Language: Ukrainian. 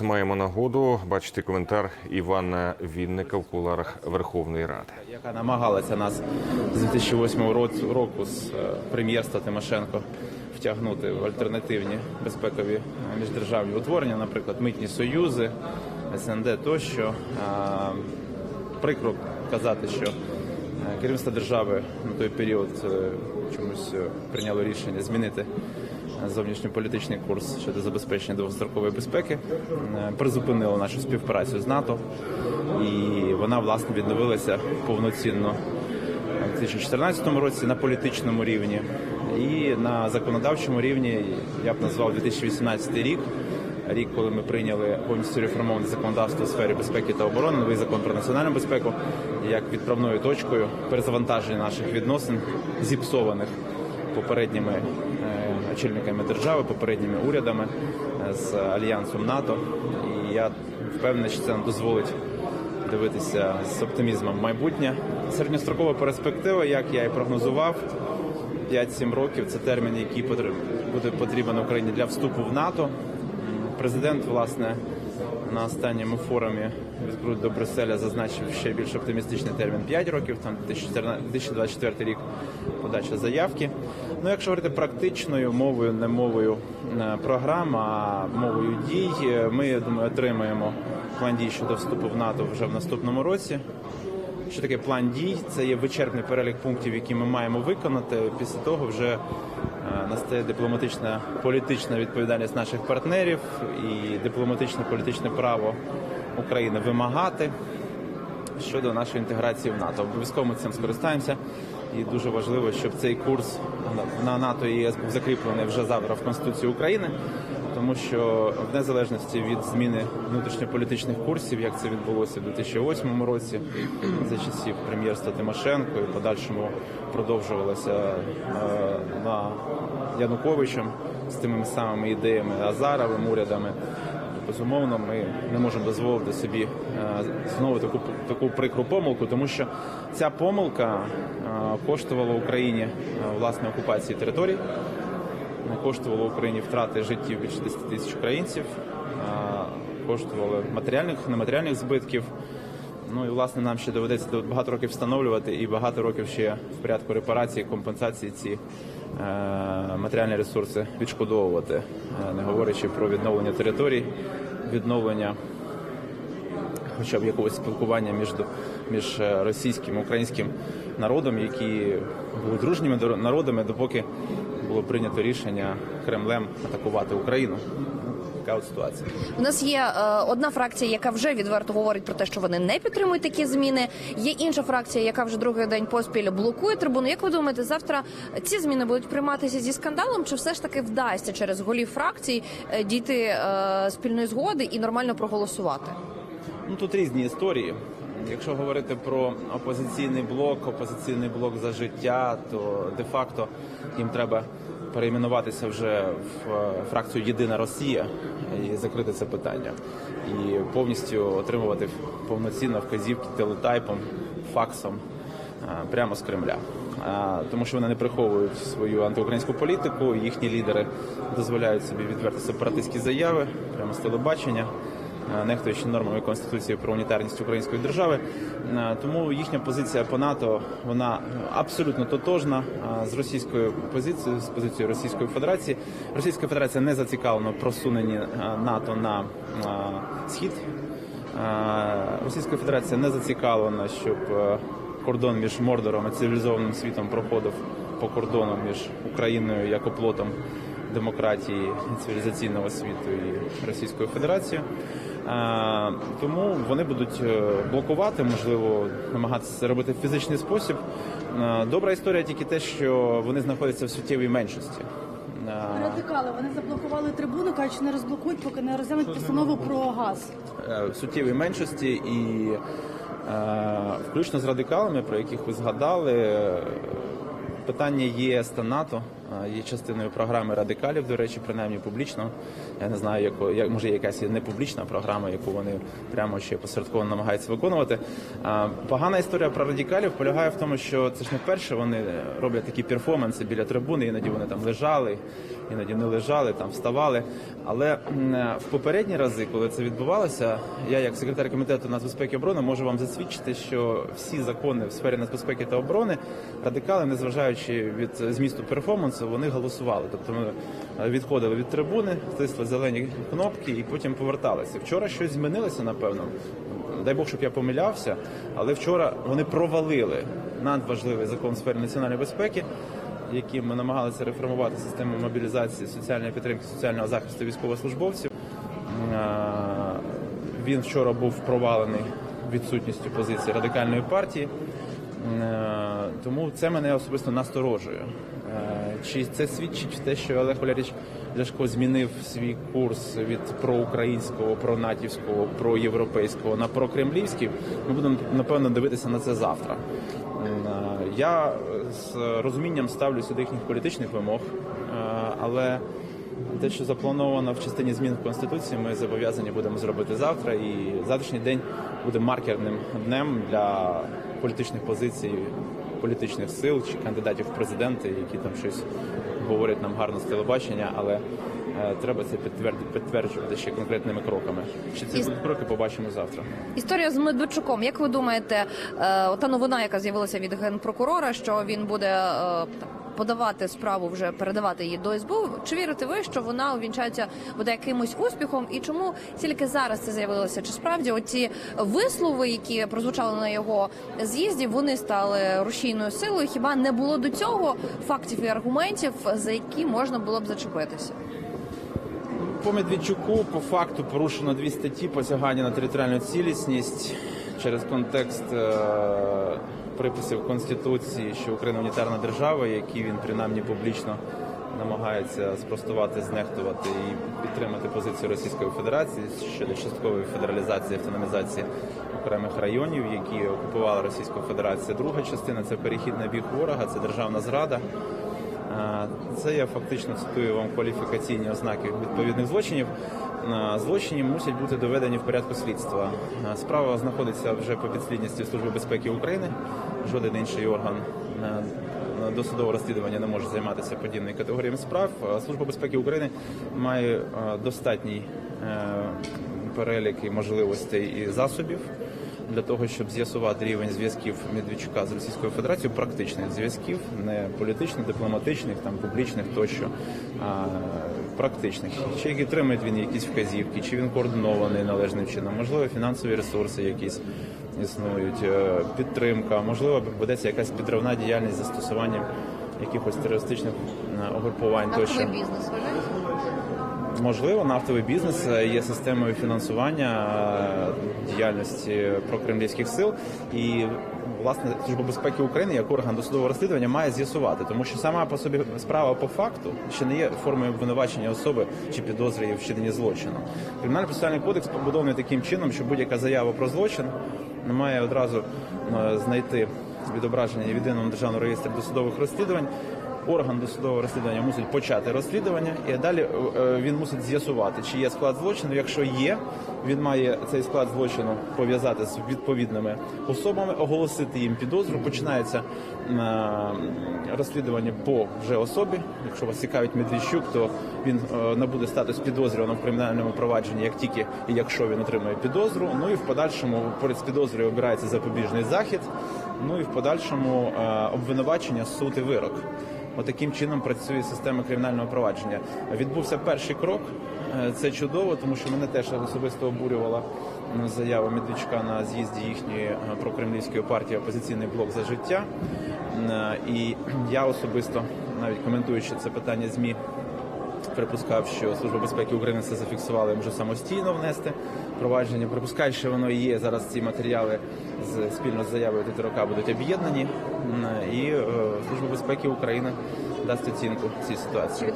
Маємо нагоду бачити коментар Івана Вінника в куларах Верховної Ради. яка намагалася нас з 2008 року з е, прем'єрства Тимошенко втягнути в альтернативні безпекові е, міждержавні утворення, наприклад, митні союзи, СНД тощо. Прикро казати, що е, керівництво держави на той період е, чомусь е, прийняло рішення змінити е, зовнішньополітичний курс щодо забезпечення довгострокової безпеки, е, призупинило нашу співпрацю з НАТО, і вона власне відновилася повноцінно у 2014 році на політичному рівні і на законодавчому рівні я б назвав 2018 рік. Рік, коли ми прийняли повністю реформоване законодавство у сфері безпеки та оборони, новий закон про національну безпеку, як відправною точкою перезавантаження наших відносин, зіпсованих попередніми е, очільниками держави, попередніми урядами е, з альянсом НАТО. І я впевнений, що це нам дозволить дивитися з оптимізмом майбутнє. Середньострокова перспектива, як я і прогнозував, 5-7 років це термін, який буде потрібен Україні для вступу в НАТО. Президент, власне, на останньому форумі від до Брюсселя зазначив ще більш оптимістичний термін 5 років, там 2014 2024 рік подача заявки. Ну, якщо говорити практичною мовою, не мовою е, програм, а мовою дій, е, ми я думаю, отримаємо план дій щодо вступу в НАТО вже в наступному році. Що таке план дій? Це є вичерпний перелік пунктів, які ми маємо виконати. Після того вже настає дипломатична політична відповідальність наших партнерів і дипломатичне політичне право України вимагати щодо нашої інтеграції в НАТО. Обов'язково ми цим скористаємося. І дуже важливо, щоб цей курс на НАТО і ЄС був закріплений вже завтра в Конституції України, тому що в незалежності від зміни внутрішньополітичних курсів, як це відбулося в 2008 році, за часів прем'єрства Тимошенко і подальшому продовжувалося е, на Януковичем з тими самими ідеями Азаровим урядами. Безумовно, ми не можемо дозволити собі е, знову таку таку прикру помилку, тому що ця помилка е, коштувала Україні власне окупації територій, не коштувала Україні втрати життів більше 10 тисяч українців, коштувала матеріальних нематеріальних збитків. Ну і власне нам ще доведеться багато років встановлювати і багато років ще в порядку репарації, компенсації ці е, матеріальні ресурси відшкодовувати, е, не говорячи про відновлення територій, відновлення хоча б якогось спілкування між, між е, російським і українським народом, які були дружніми народами, допоки було прийнято рішення Кремлем атакувати Україну. Така от ситуація. У нас є е, одна фракція, яка вже відверто говорить про те, що вони не підтримують такі зміни. Є інша фракція, яка вже другий день поспіль блокує трибуну. Як ви думаєте, завтра ці зміни будуть прийматися зі скандалом, чи все ж таки вдасться через голів фракцій е, дійти е, спільної згоди і нормально проголосувати? Ну тут різні історії. Якщо говорити про опозиційний блок, опозиційний блок за життя, то де-факто їм треба перейменуватися вже в е, фракцію Єдина Росія і закрити це питання, і повністю отримувати повноцінно вказівки телетайпом, факсом е, прямо з Кремля. Е, Тому що вони не приховують свою антиукраїнську політику, їхні лідери дозволяють собі відверти сепаратистські заяви прямо з телебачення нехтуючи нормами Конституції про унітарність української держави. Е, Тому їхня позиція по НАТО вона абсолютно тотожна е, з російською позицією, з позицією Російської Федерації. Російська Федерація не зацікавлена просуненні е, НАТО на е, схід. Е, Російська Федерація не зацікавлена, щоб е, кордон між Мордором і цивілізованим світом проходив по кордону між Україною як оплотом демократії цивілізаційного світу і Російською Федерацією. Е, Тому вони будуть е, блокувати, можливо, намагатися це робити в фізичний спосіб. Добра історія тільки те, що вони знаходяться в суттєвій меншості. Радикали вони заблокували трибуну, кажуть, що не розблокують, поки не розглянуть постанову про газ. е, в суттєвій меншості і е, включно з радикалами, про яких ви згадали, питання ЄС та НАТО є частиною програми радикалів, до речі, принаймні публічно. Я не знаю, яко, як може якась є непублічна програма, яку вони прямо ще посередково намагаються виконувати. Погана історія про радикалів полягає в тому, що це ж не вперше вони роблять такі перформанси біля трибуни, іноді вони там лежали, іноді не лежали, там вставали. Але е, в попередні рази, коли це відбувалося, я як секретар комітету нацбезпеки оборони можу вам засвідчити, що всі закони в сфері нацбезпеки та оборони радикали, незважаючи від змісту перформансу, вони голосували. Тобто ми е, відходили від трибуни, тисли зелені кнопки і потім поверталися. Вчора щось змінилося, напевно. Дай Бог, щоб я помилявся, але вчора вони провалили надважливий закон в сфері національної безпеки, яким ми намагалися реформувати систему мобілізації, соціальної підтримки, соціального захисту військовослужбовців. Е, Він вчора був провалений відсутністю позиції радикальної партії. Е, Тому це мене особисто насторожує. Чи це свідчить те, що Олег Валерійович Ляшко змінив свій курс від проукраїнського, пронатівського, проєвропейського на прокремлівський? Ми будемо напевно дивитися на це завтра. Е, Я з розумінням ставлюся до їхніх політичних вимог, е, але те, що заплановано в частині змін в конституції, ми зобов'язані будемо зробити завтра. І завтрашній день буде маркерним днем для політичних позицій, політичних сил чи кандидатів в президенти, які там щось говорять нам гарно з телебачення, але е, треба це підтверджувати ще конкретними кроками. Чи це будуть кроки, побачимо завтра. Історія з Медведчуком. Як ви думаєте, е, та новина, яка з'явилася від генпрокурора, що він буде е, подавати справу, вже передавати її до СБУ, Чи вірите ви, що вона увінчається буде якимось успіхом? І чому тільки зараз це з'явилося? Чи справді оці вислови, які прозвучали на його з'їзді, вони стали рушійною силою? Хіба не було до цього фактів і аргументів, за які можна було б зачепитися? По Медведчуку по факту порушено дві статті посягання на територіальну цілісність через контекст е, приписів Конституції, що Україна унітарна держава, які він принаймні публічно намагається спростувати, знехтувати і підтримати позицію Російської Федерації щодо часткової федералізації автономізації окремих районів, які окупувала Російська Федерація. Друга частина це перехід на бік ворога, це державна зрада. Це я фактично цитую вам кваліфікаційні ознаки відповідних злочинів. Злочини мусять бути доведені в порядку слідства. Справа знаходиться вже по підслідності Служби безпеки України. Жоден інший орган досудового розслідування не може займатися подібною категоріями справ. Служба безпеки України має е, достатній е, перелік і можливостей і засобів для того, щоб з'ясувати рівень зв'язків Медведчука з Російською Федерацією, практичних зв'язків, не політичних, дипломатичних, там публічних тощо, а практичних. Чи отримує він якісь вказівки, чи він координований належним чином, можливо, фінансові ресурси якісь існують, е, підтримка, можливо, ведеться якась підривна діяльність з застосуванням якихось терористичних е, угрупувань тощо. Нафтовий бізнес? Можливо, нафтовий бізнес е, є системою фінансування е, діяльності прокремлівських сил, і власне служба безпеки України як орган досудового розслідування має з'ясувати, тому що сама по собі справа по факту ще не є формою обвинувачення особи чи підозри її в вчиненні злочину. Кримінальний процесуальний кодекс побудований таким чином, що будь-яка заява про злочин має одразу е, знайти відображення в єдиному державному реєстрі досудових розслідувань. Орган досудового розслідування мусить почати розслідування, і далі е, він мусить з'ясувати, чи є склад злочину. Якщо є, він має цей склад злочину пов'язати з відповідними особами, оголосити їм підозру. Починається е, розслідування по вже особі. Якщо вас цікавить Медведчук, то він е, набуде статус підозрюваного в кримінальному провадженні, як тільки і якщо він отримає підозру. Ну і в подальшому поряд з підозрою обирається запобіжний захід. Ну і в подальшому обвинувачення, суд і вирок. Отаким чином працює система кримінального провадження. Відбувся перший крок. Е, Це чудово, тому що мене теж особисто обурювала заява Медведчука на з'їзді їхньої е, прокремлівської партії опозиційний блок за життя. Е, І я особисто, навіть коментуючи це питання змі, припускав, що Служба безпеки України це зафіксувала і може самостійно внести провадження. Припускаю, що воно є. Зараз ці матеріали з спільно з заявою Тетерока будуть об'єднані, і е, Служба безпеки України дасть оцінку цій ситуації.